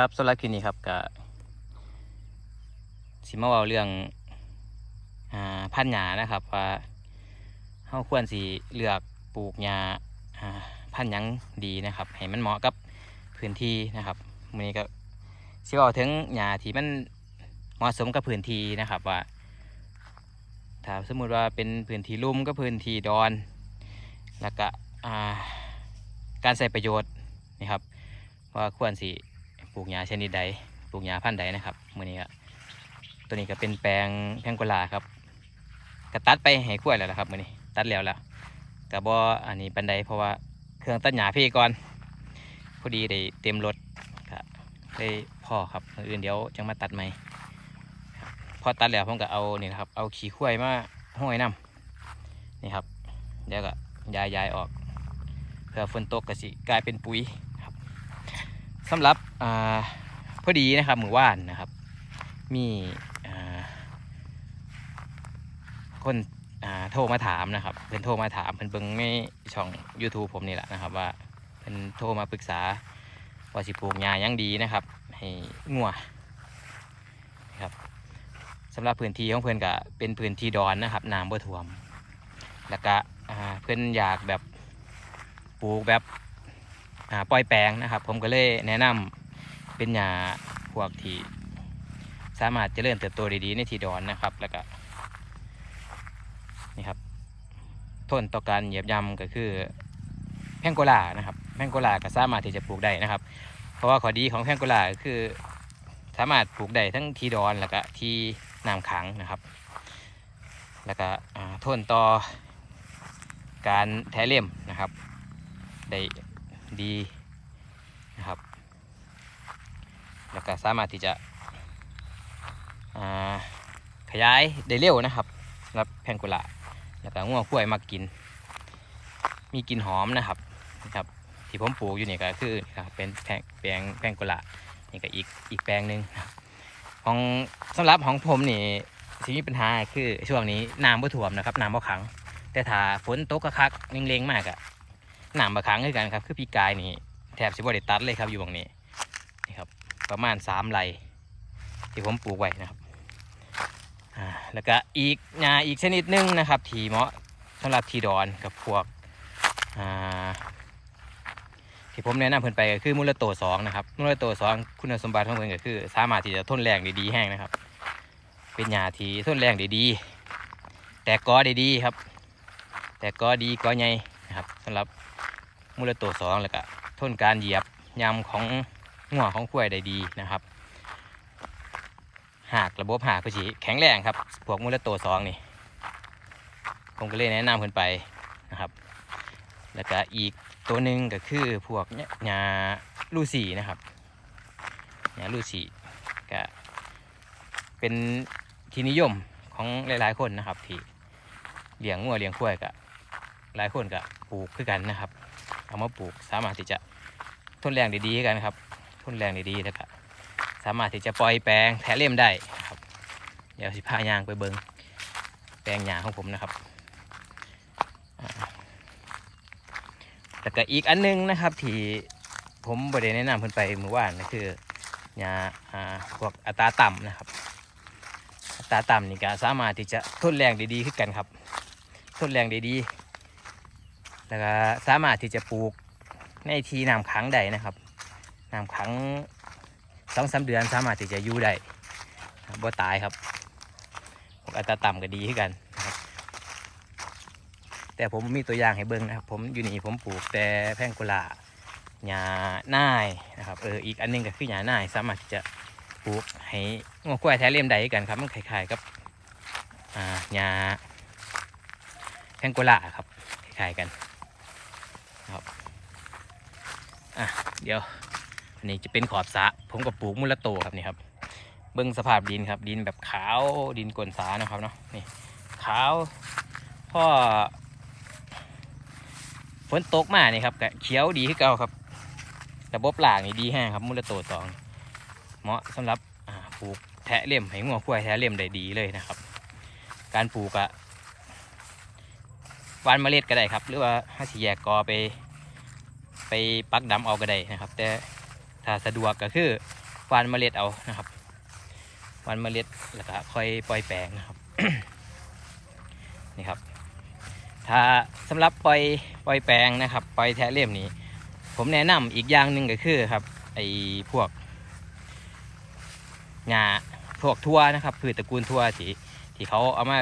ครับสำหรับคลิปนี้ครับก็สิมาเว้าเรื่องอ่าพันธุ์หญ้านะครับว่าเฮาควรสิเลือกปลูกหญ้าอ่าพันธุ์หยังดีนะครับ ให้มันเหมาะกับพื้นที่นะครับมื้อนี้ก็สิเว้าถึงหญ้าที่มันเหมาะสมกับพื้นที่นะครับว่าถ้าสมมุติว่าเป็นพื้นที่ลุ่มก็พื้นที่ดอน แล้วก็การใส่ประโยชน์นะครับว่าควรสิ ปลูกหญ้าชนิดใด ปลูกหญ้าพันธุ์ใดนะครับมื้อนี้ก็ตัวนี้ก็เป็นแปลงแพงโกลาครับก็ตัดไปให้กล้วแล้วละครับมื้อนี้ตัดแล้วแล้วก็บ่อันนี้ปันใดเพราะว่าเครื่องตัดหญ้าพี่ก่อนพอดีได้เต็มรถก็ได้พ่อครับอื่นเดี๋ยวจังมาตัดใหม่พอตัดแล้วผมก็เอานี่นะครับ เอาขี้ข้วมาห้อยน้ำนี่ครับเดี๋ยวก็ย้ายย้ายออกเพื่อฝนตกก็สิกลายเป็นปุ๋ย สำหรับอพอดีนะครับมือว่านนะครับ มีคนโทรมาถามนะครับเพิ่นโทรมาถามเพิ่นเบิ่งในช่อง YouTube ผมนี่แหละนะครับ ว่าเพิ่นโทรมาปรึกษาว่าสิปลูกหญ้ายังดีนะครับ ให้งัวนะครับสำหรับพื้นที่ของเพิ่นก็เป็นพื้นที่ดอนนะครับน้ำบ่ท่วม แล้วก็เพิ่นอยากแบบปลูกแบบ ปล่อยแปลงนะครับ ผมก็เลยแนะนำเป็นหญ้าพวกที่สามารถเจริญเติบโตด้ดีในที่ดอนนะครับ แล้วก็นี่ครับทนต่อการเหยียบย่ำก็คือแพงโกลานะครับแพงโกลาก็สามารถที่จะปลูกได้นะครับ เพราะว่าข้อดีของแพงโกลาก็คือสามารถปลูกได้ทั้งที่ดอนแล้วก็ที่น้ำขังนะครับ แล้วก็ทนต่อการแท้เลี่ยมนะครับ ได้ ดีนะครับ แล้วก็สามารถที่จะขยายได้เร็วนะครับสำหรับแพงกุลาแล้วก็ง่วงขั้วยมากิน มีกลิ่นหอมนะครับนะครับที่ผมปลูกอยู่นี่ก็คือนะครับเป็นแพงแปลงแพงกุหลาบนี่ก็อีกอีกแปลงหนึ่งของสำหรับของผมนี่สิ่งมีปัญหาคือช่วงนี้น้ำบ่ท่วมนะครับน้ำบ่ขัง แต่ถ้าฝนตกกระคักเร่งๆมากอะ หนามบะครั้งคือกันครับ คือปีกายนี่แถบสิบวได้ตัดเลยครับอยู่ตรงนี้นี่ครับ ประมาณสามไร่ที่ผมปลูกไว้นะครับอ่าแล้วก็อีกหญ้าอีกชนิดหนึงนะครับ ทีเหมาะสำหรับทีดอนกับพวกอ่าที่ผมแนะนำเพิ่นไปก็คือมูลโตสองนะครับมูลโตสองคุณสมบัติของเพิ่นก็คือ สามารถที่จะทนแรงด้ดีแห้งนะครับ เป็นหญ้าที่ทนแรงด้ดีแต่กอด้ดีครับ แต่ก็ดีก็ใหญ่นะครับสำหรับ มูลตัวสองแล้วก็ทนการเหยียบยำของหัวของกล้วยได้ดีนะครับ หากระบบหากก็สิแข็งแรงครับ พวกมูลตัวสองนี่ ผมก็เลยแนะนำเพิ่นไปนะครับ แล้วก็อีกตัวหนึ่งก็คือพวกหญ้าลูซี่นะครับหญ้าลูซี่ก็เป็นที่นิยมของหลายๆคนนะครับที่เลี้ยงงัวเลี้ยงกล้วยก็หลายคนก็ปลูกคือกันนะครับ เอามาปลูกสามารถที่จะทนแรงได้ดีคือกันครับทนแรงด้ดีแล้วก็สามารถที่จะปล่อยแปลงแถเล่มได้ครับ เดี๋ยวสิพายางไปเบิงแปลงหญ้าของผมนะครับแล้วก็อีกอันหนึงนะครับที่ผมบริแนะนำเพิ่นไปเมื่อวานก็คือหญ้าพวกอัตราต่ำนะครับ อัตราต่ำนี่ก็สามารถที่จะทนแรงด้ดีขึ้นกันครับทนแรงด้ดี แล้วก็สามารถที่จะปลูกในที่น้ำขังได้นะครับน้ำขังสองสามเดือนสามารถที่จะอยู่ได้บ่ตายครับพวกอัตราต่ำก็ดีขึ้นกันนะครับแต่ผมมีตัวอย่างให้เบิ่งนะครับผมอยู่นี่ผมปลูกแต่แพงกุลาหญ้าน่ายนะครับเอออีกอันหนึงก็คือหญ้าน่ายสามารถที่จะปลูกให้งอกล้วยแท้เลี่ยมได้คือกันครับมันคล้ายๆกับหญ้าแพงโกลาครับคล้ายๆกัน ครับอะเดี๋ยวอันนี้จะเป็นขอบสะผมกับปลูกมุลโตครับนี่ครับ เบิ้องสภาพดินครับ ดินแบบขาวดินกลนสานะครับเนาะนี่ขาวพ่อฝนตกมานี่ครับกเขียวดีขึ้นเก่าครับระบบหลางนี่ดีแห้งครับมุลโตสองเหมาะสำหรับปลูกแทะเลี่ยมให้งัวควายแทะเลี่ยมได้ดีเลยนะครับ การปลูกอะ หวานเมล็ดก็ได้ครับ หรือว่าถ้าสิแยกกอไป ไปปักดำเอาก็ได้นะครับ แต่ถ้าสะดวกก็คือหวานเมล็ดเอานะครับหวานเมล็ดแล้วก็ค่อยปล่อยแปลงนะครับนี่ครับ ถ้าสำหรับปล่อยปล่อยแปลงนะครับ ปล่อยแทะเล่มนี้ ผมแนะนำอีกอย่างหนึ่งก็คือครับไอ้พวกหญ้าพวกทั่วนะครับพืชตระกูลทั่วที่ที่เขาเอามา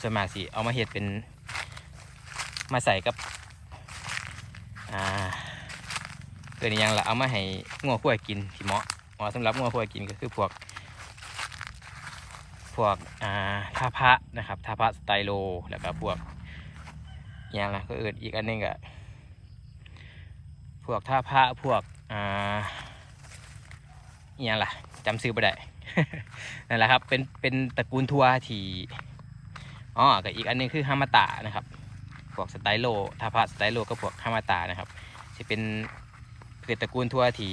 ส่วนมากสิเอามาเห็ดเป็น มาใส่กับอ่าเกิดอหยังละเอามาให้งัวขั้วกินที่เหมาะเหมาะสำหรับงัวขั้วกินก็คือพวก พวกอ่าท่าพระนะครับท่าพระสไตโลแล้วก็พวกอย่างละก็เอิดอีกอันหนึงก็พวกท่าพระพวกอ่าอย่างล่ะจำซื้อไม่ได้ นั่นแหละครับ เป็น เป็นตระกูลทัวที่ อ๋อกับอีกอันหนึงคือฮามาตะนะครับ พวกสไตโลท่าพระสไตโลก็พวกฮามาตะนะครับจะเป็นพืชตระกูลทั่วที่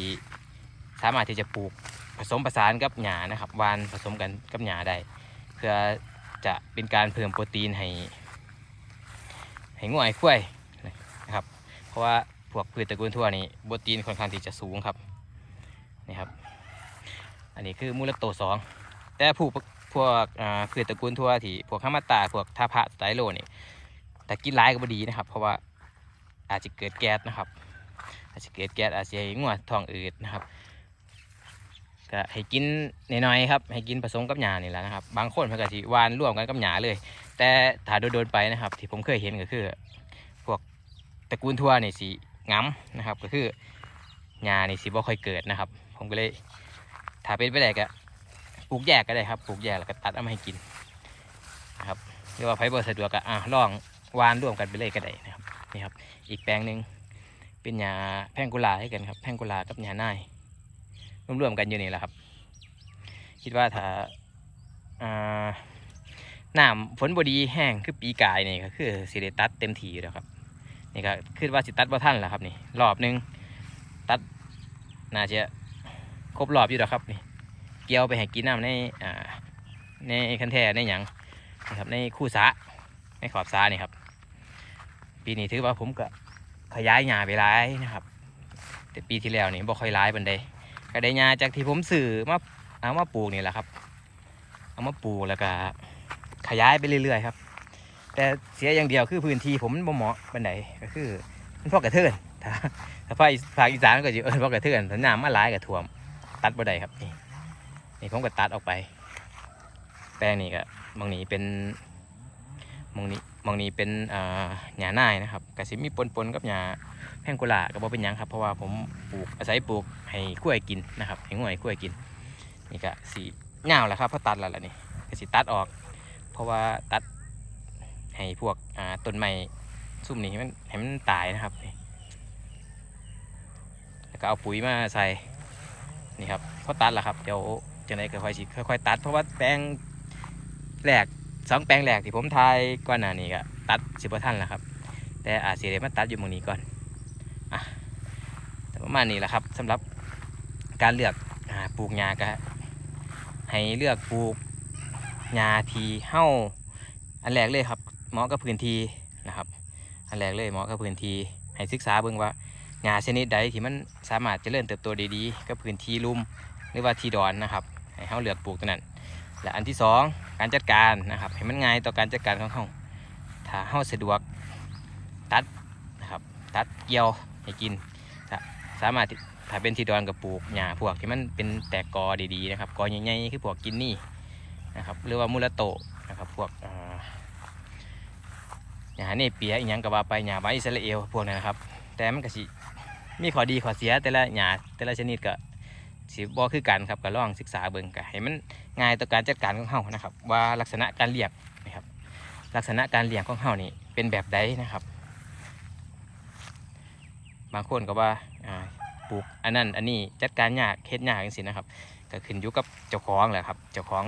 สามารถที่จะปลูกผสมผสานกับหญ้านะครับวานผสมกันกับหญ้าได้ เพื่อจะเป็นการเพิ่มโปรตีนให้ให้ง่วยคุ้วยนะครับ เพราะว่าพวกพืชตระกูลทั่วนี้โปรตีนค่อนข้างที่จะสูงครับนี่ครับ อันนี้คือมูลโตสองแต่ผู้พวกพืชตระกูลทั่วที่พวกข้ามาตาพวกทาพะสไตโลนี่ แต่กินร้ายก็บดีนะครับ เพราะว่าอาจจะเกิดแก๊สนะครับ อาจจะเกิดแก๊สอาจจะให้ง่วท้องอืดนะครับก็ให้กินน้อยๆครับ ให้กินผสมกับหญ้านี่แหละนะครับ บางคนเพิ่นก็สิหวานร่วมกันกับหญ้าเลย แต่ถ้าโดนๆไปนะครับ ที่ผมเคยเห็นก็คือ พวกตระกูลทั่วนี่สิงำนะครับ ก็คือหญ้านี่สิบ่ค่อยเกิดนะครับ ผมก็เลยถ้าเป็นไปได้ก็ปลูกแยกก็ได้ครับ ปลูกแยกแล้วก็ตัดเอามาให้กินนะครับหรือว่าไผบ่สะดวกก็อะลอง วานร่วมกันไปเลยก็ได้นะครับนี่ครับ อีกแปลงหนึ่งเป็นหญ้าแพงกุลาให้กันครับ แพงกุลากับหญ้านายร่วมๆกันอยู่นี่แหละครับ คิดว่าถ้าน้ำฝนบดีแห้งคือปีกายนี่ก็คือสิได้ตัดเต็มทีแล้วครับนี่ก็คิดว่าสิตัดบ่ทันแหละครับนี่รอบหนึงตัดน่าจะครบรอบอยู่แล้วครับนี่เกี่ยวไปให้กินน้ำในในคันแท่ในหยังนะครับในคู่สระในขอบสระนี่ครับ ปีนี้ถือว่าผมก็ขยายหญ้าไปหลายนะครับ แต่ปีที่แล้วนี่บ่ค่อยหลายปานใดก็ได้ยาจากที่ผมสื่อมาเอามาปลูกนี่แหละครับ เอามาปลูกแล้วก็ขยายไปเรื่อยๆครับ แต่เสียอย่างเดียวคือพื้นที่ผมมันบ่เหมาะปานใดก็คือมันพอกระเทินถ้าถ้าภาคอีภาคอีสานก็จะเออพอกระเทินถ้าน้ำมาหลายก็ท่วม ตัดบ่ได้ครับนี่นี่ผมก็ตัดออกไป แปลงนี้ก็มองนี้เป็นมองนี้ มองนี้เป็นอ่าหญ้านายนะครับก็สิมีปนๆกับหญ้าแพงกุหลาก็บ่เป็นยังครับเพราะว่าผมปลูกอาศัยปลูกให้กล้วยกินนะครับให้ง่วยกล้วยกินนี่ก็สีเงาวแล้วครับพอตัดแล้วล่ะนี่ก็สิตัดออก เพราะว่าตัดให้พวกต้นไม้ซุ่มนี้ให้มันให้มันตายนะครับแล้วก็เอาปุ๋ยมาใส่นี่ครับพอตัดแล้วครับเดี๋ยวจะไหนก็ค่อยสิค่อยๆตัดเพราะว่าแปลงแรก สองแปลงแรกที่ผมทายก่อนหน้านี้ก็ตัดสิบท่านแล้วครับ แต่อาจสิได้มาตัดอยู่หมงนี้ก่อนแต่ประมาณนี้แหละครับสำหรับการเลือกอปลูกหญ้าก็ให้เลือกปลูกหญ้าที่เฮ้าอันแรกเลยครับเหมาะกับพื้นที่นะครับ อันแรกเลยเหมาะกับพื้นที่ให้ศึกษาเบิ่งว่าหญ้าชนิดใดที่มันสามารถเจริญเติบโตด้ดีกับพื้นที่ลุ่มหรือว่าที่ดอนนะครับให้เฮาเลือกปลูกตัวนั้น และอันที่สองการจัดการนะครับให้มันง่ายต่อการจัดการของเฮาถ้าเฮาสะดวกตัดนะครับตัดเกี่ยวให้กินสามารถถ้าเป็นที่ดอนกับปลูกหญ้าพวกที่มันเป็นแตกกอดีๆนะครับกอใหญ่ๆคือพวกกินนี่นะครับหรือว่ามูลโตะนะครับพวกหญ้าเนเปียอีกอย่างก็ว่าไปหญ้าไม้อิสราเอลพวกนั้นนะครับ แต่มันก็สิมีข้อดีข้อเสียแต่ละหญ้าแต่ละชนิดก็ สิบ่คือกันครับก็ลองศึกษาเบิ่งก็ให้มันง่ายต่อการจัดการของเฮานะครับ ว่าลักษณะการเลี้ยงนะครับลักษณะการเลี้ยงของเฮานี่เป็นแบบใดนะครับ บางคนก็ว่าปลูกอันนั้นอันนี้จัดการยากเฮ็ดยากจังซี่นะครับ ก็ขึ้นอยู่กับเจ้าของแหละครับเจ้าของ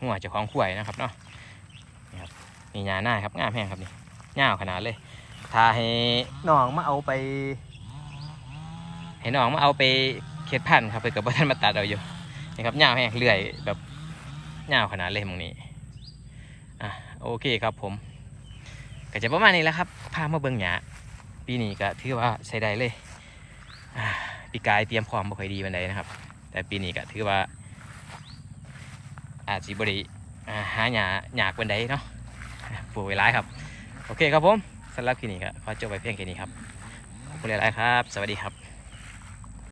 หัวเจ้าของขวยนะครับเนาะนี่ครับมีหญ้าหน้าครับงามแห้งครับนี่ยาขนาดเลยถ้าให้น้องมาเอาไป ให้น้องมาเอาไป เฮ็ดพันครับเพิ่นก็บ่ทันมาตัดเอาอยู่นี่ครับยาวแห้งเลื่อยแบบยาวขนาดเลยมองนี้อะโอเคครับผมก็จะประมาณนี้แล้วครับพามาเบิ่งหญ้าปีนี้ก็ถือว่าใช้ได้เลยอ่าปีกายเตรียมพร้อมบ่ค่อยดีปานใดนะครับ แต่ปีนี้ก็ถือว่า อาจสิบริอ่าหาหยาหยากวันใดเนาะปลูกไว้หลายครับ โอเคครับผมสำหรับคลิปนี้ก็ขอจบไปเพียงแค่นี้ครับขอบคุณหลายๆครับ สวัสดีครับ